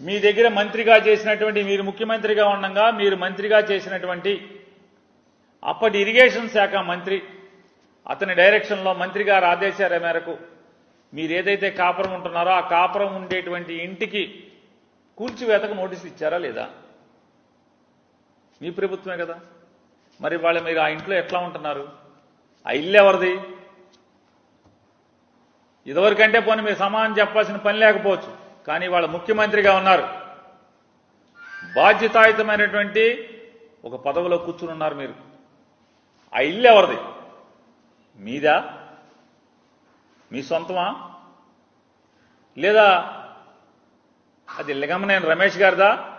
మీ దగ్గర మంత్రిగా చేసినటువంటి మీరు ముఖ్యమంత్రిగా ఉండగా మీరు మంత్రిగా చేసినటువంటి అప్పటి ఇరిగేషన్ శాఖ మంత్రి అతని డైరెక్షన్లో మంత్రి గారు ఆదేశాల మేరకు మీరు ఏదైతే కాపురం ఉంటున్నారో ఆ కాపురం ఉండేటువంటి ఇంటికి కూల్చివేతకు నోటీస్ ఇచ్చారా లేదా? మీ ప్రభుత్వమే కదా. మరి వాళ్ళు మీరు ఆ ఇంట్లో ఎట్లా ఉంటున్నారు? ఆ ఇల్లు ఎవరిది? ఇదివరకంటే పోనీ మీరు సమానం చెప్పాల్సిన పని లేకపోవచ్చు. కానీ వాళ్ళ ముఖ్యమంత్రిగా ఉన్నారు. బాధ్యతాయుతమైనటువంటి ఒక పదవిలో కూర్చుని ఉన్నారు మీరు. ఆ ఇల్లు ఎవరిది? మీదా? మీ సొంతమా? లేదా అది లింగమనేని రమేష్ గారిదా?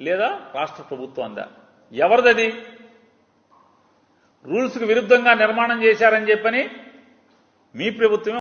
లేదా రాష్ట్ర ప్రభుత్వందా? ఎవరిదది? రూల్స్కి విరుద్ధంగా నిర్మాణం చేశారని చెప్పని మీ ప్రభుత్వమే